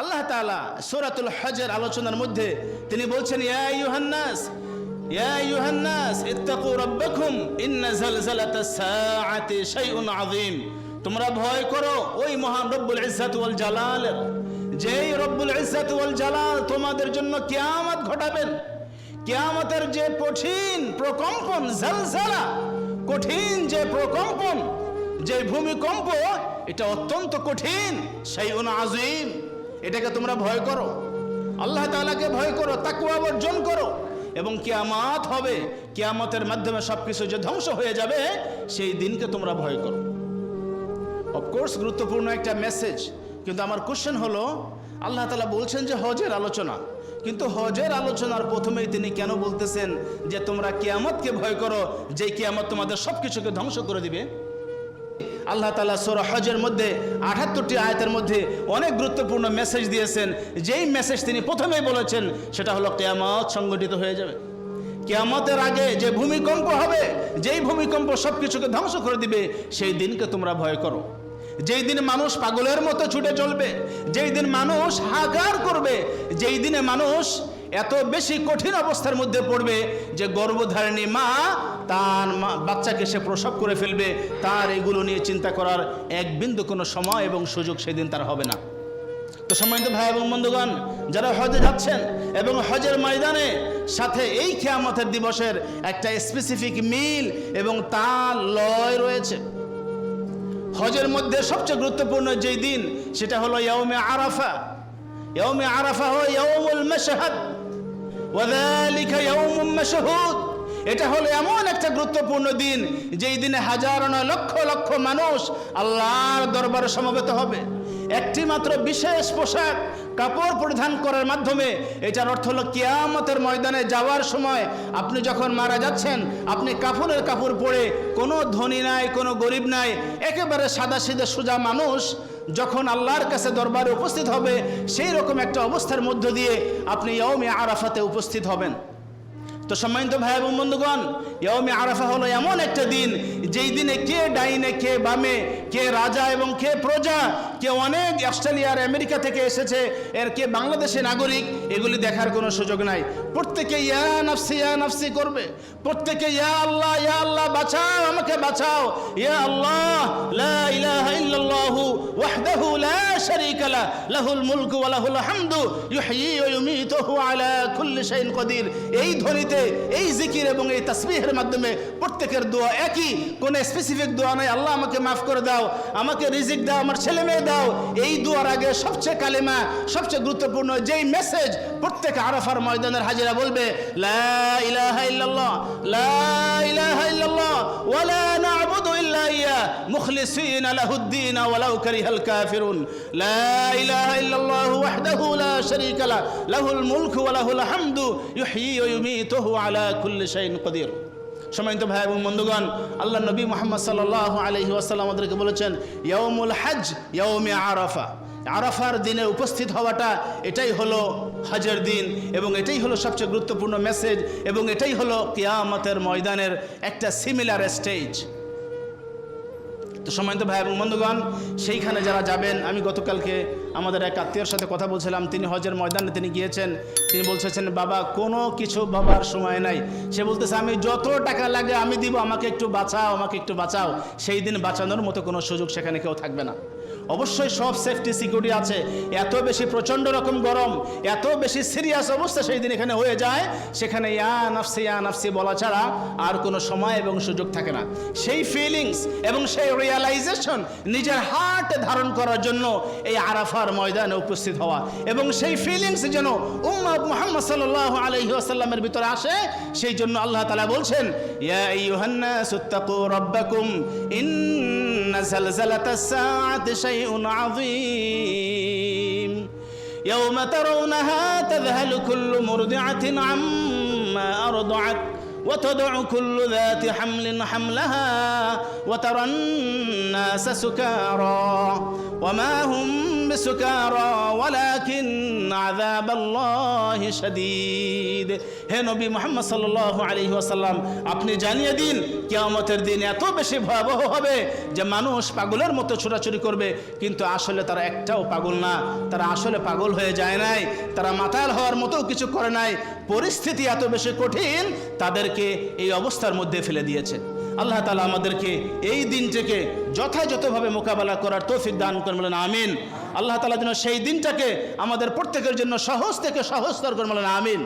আল্লাহ তাআলা সূরাতুল হজের আলোচনার মধ্যে তিনি বলছেন, ইয়া ইউহান্নাস ইউহান্নাস তোমরা ভয় করো, ওই মহান রব্বুল যেই রব্বুল তোমাদের জন্য কিয়ামত ঘটাবেন। কিয়ামতের যে কঠিন প্রকম্পন, জালজালা, কঠিন যে প্রকম্পন, যে ভূমিকম্প, এটা অত্যন্ত কঠিন সেই উন আজিম এটাকে তোমরা ভয় করো। আল্লাহ তাআলাকে ভয় করো তাকুয়া অর্জন করো। এবং কিয়ামত হবে, কিয়ামতের মাধ্যমে সবকিছু যে ধ্বংস হয়ে যাবে, সেই দিনকে তোমরা ভয় করো। অফকোর্স গুরুত্বপূর্ণ একটা মেসেজ কিন্তু আমার কোশ্চেন হলো, আল্লাহ তালা বলছেন যে হজের আলোচনা। কিন্তু হজের আলোচনার প্রথমেই তিনি কেন বলতেছেন যে তোমরা কেয়ামতকে ভয় করো যে কেয়ামত তোমাদের সব কিছুকে ধ্বংস করে দিবে? আল্লাহ তালা সোর হজের মধ্যে আঠাত্তরটি আয়তের মধ্যে অনেক গুরুত্বপূর্ণ মেসেজ দিয়েছেন। যেই মেসেজ তিনি প্রথমেই বলেছেন, সেটা হলো কেয়ামত সংগঠিত হয়ে যাবে। কেয়ামতের আগে যে ভূমিকম্প হবে, যেই ভূমিকম্প সব কিছুকে ধ্বংস করে দিবে, সেই দিনকে তোমরা ভয় করো। যেই দিন মানুষ পাগলের মতো ছুটে চলবে, যেই দিন মানুষ হাগার করবে, যেই দিনে মানুষ এত বেশি কঠিন অবস্থার মধ্যে পড়বে যে গর্ভধারিণী মা তার বাচ্চাকে সে প্রসব করে ফেলবে, তার এগুলো নিয়ে চিন্তা করার এক বিন্দু কোনো সময় এবং সুযোগ সেদিন তার হবে না। তো সম্মানিত ভাই এবং বন্ধুগণ, যারা হজে যাচ্ছেন এবং হজের ময়দানে, সাথে এই খেয়ামতের দিবসের একটা স্পেসিফিক মিল এবং তার লয় রয়েছে। হজের মধ্যে সবচেয়ে গুরুত্বপূর্ণ যেই দিন, সেটা হলো ইয়ৌমে আরাফা। ইয়ৌমে আরাফা হলো ইয়ৌমুল মাশহুদ। এটা হলো এমন একটা গুরুত্বপূর্ণ দিন, যেই দিনে হাজারো নয় লক্ষ লক্ষ মানুষ আল্লাহর দরবারে সমবেত হবে। একটি মাত্র বিশেষ পোশাক কাপড় পরিধান করার মাধ্যমে, এটার অর্থ হলো কিয়ামতের ময়দানে যাওয়ার সময় আপনি যখন মারা যাচ্ছেন, আপনি কাপড়ের কাপড় পরে কোনো ধনী নাই, কোনো গরিব নাই, একেবারে সাদা সিধে সোজা মানুষ যখন আল্লাহর কাছে দরবারে উপস্থিত হবে, সেই রকম একটা অবস্থার মধ্য দিয়ে আপনি ইয়মে আরাফাতে উপস্থিত হবেন। তো সম্মানিত ভাই এবং বন্ধুগণ ইয়মে আরাফা হলো এমন একটা দিন, যেই দিনে কে ডাইনে, কে বামে, কে রাজা এবং কে প্রজা, কে অনেক অস্ট্রেলিয়ার আমেরিকা থেকে এসেছে, এর কে বাংলাদেশের নাগরিক, এগুলি দেখার কোনো সুযোগ নাই। প্রত্যেকে ইয়া নাফসি ইয়া নাফসি করবে। প্রত্যেকে ইয়া আল্লাহ ইয়া আল্লাহ, বাঁচাও, আমাকে বাঁচাও। ইয়া আল্লাহ, লা ইলাহা ইল্লাল্লাহু ওয়াহদাহু লা শারীকা লা লাহুল মুলকু ওয়া হামদু, ইউহয়ি ওয়া ইউমীতুহু আলা কুল্লি শাইইন কদির। এই ধ্বনিতে, এই জিকির এবং এই তাসবিহের মাধ্যমে প্রত্যেকের দোয়া একই, কোনো স্পেসিফিক দোয়া নাই, আল্লাহ আমাকে মাফ করে দাও, আমাকে রিজিক দাও, আমার ছেলে মেয়ে দাও। এই দোয়ার আগে সবচেয়ে কালেমা, সবচেয়ে গুরুত্বপূর্ণ যেই মেসেজ প্রত্যেক আরাফার ময়দানের হাজিরা বলবে, লা ইলাহা ইল্লাল্লাহ, লা ইলাহা ইল্লাল্লাহ ওয়ালা না'বুদু ইল্লা মুখলিসিনা লাহুদ্দিন ওয়ালাউ কারিহাল কাফিরুন। লা ইলাহা ইল্লাল্লাহ ওয়াহদাহু লা শারীকা লা, লাহুল মুলকু ওয়া লাহুল হামদু, ইউহয়ি ওয়া ইউমীতুহু আলা কুল্লি শাইইন কদির সম্মানিত ভাই এবং বন্ধুগণ, আল্লাহ নবী মোহাম্মদ সাল্লাহ আলহি ওয়াসাল্লাম আমাদেরকে বলেছেন ইয়ৌমুল হজ ইয়ৌমে আরাফা। আরাফার দিনে উপস্থিত হওয়াটা এটাই হলো হজের দিন এবং এটাই হলো সবচেয়ে গুরুত্বপূর্ণ মেসেজ এবং এটাই হলো কিয়ামতের ময়দানের একটা সিমিলার স্টেজ তো সময় তো ভাই এবং বন্ধুগণ, সেইখানে যারা যাবেন, আমি গতকালকে আমাদের এক আত্মীয়র সাথে কথা বলছিলাম। তিনি হজের ময়দানে তিনি গিয়েছেন। তিনি বলছেন, বাবা, কোনো কিছু ভাবার সময় নাই। সে বলতেছে, আমি যত টাকা লাগে আমি দিব, আমাকে একটু বাঁচাও, আমাকে একটু বাঁচাও। সেই দিন বাঁচানোর মতো কোনো সুযোগ সেখানে কেউ থাকবে না। অবশ্যই সব সেফটি সিকিউরিটি আছে। এত বেশি প্রচণ্ড রকম গরম, এত বেশি সিরিয়াস অবস্থা সেই দিন এখানে হয়ে যায়। সেখানে ইয়া নাফসি, ইয়া বলা ছাড়া আর কোনো সময় এবং সুযোগ থাকে না। সেই ফিলিংস এবং সেই রিয়ালাইজেশন নিজের হার্ট ধারণ করার জন্য এই আরাফার ময়দানে উপস্থিত হওয়া এবং সেই ফিলিংস যেন উম্মদ মোহাম্মদ সাল্লাহ আলহি আসাল্লামের ভিতরে আসে, সেই জন্য আল্লাহ তালা বলছেন, ইয়া ইউহান্না সুত্তাকু রব্বাকুম, ইন্না شيء عظيم. يوم ترونها تذهل كل مرضعة عما أرضعت. وتدع كل ذات حمل حملها وترى الناس سكارى وما هم بسكارى ولكن আযাবাল্লাহি শাদীদ হে নবী মুহাম্মদ সাল্লাল্লাহু আলাইহি ওয়াসাল্লাম আপনি জানিয়ে দিন কিয়ামতের দিন এত বেশি ভয়াবহ হবে যে মানুষ পাগলের মতো ছোটাছুটি করবে কিন্তু আসলে তারা একটাও পাগল না তারা আসলে পাগল হয়ে যায় নাই তারা মাতাল হওয়ার মতো কিছু করে নাই পরিস্থিতি এত বেশি কঠিন, তাদেরকে এই অবস্থার মধ্যে ফেলে দিয়েছে। আল্লাহ তালা আমাদেরকে এই দিনটিকে যথাযথভাবে মোকাবেলা করার তৌফিক দান করেন, বলেন আমিন। আল্লাহ তালা যেন সেই দিনটাকে আমাদের প্রত্যেকের জন্য সহজ থেকে সহজতর করে বলেন আমিন।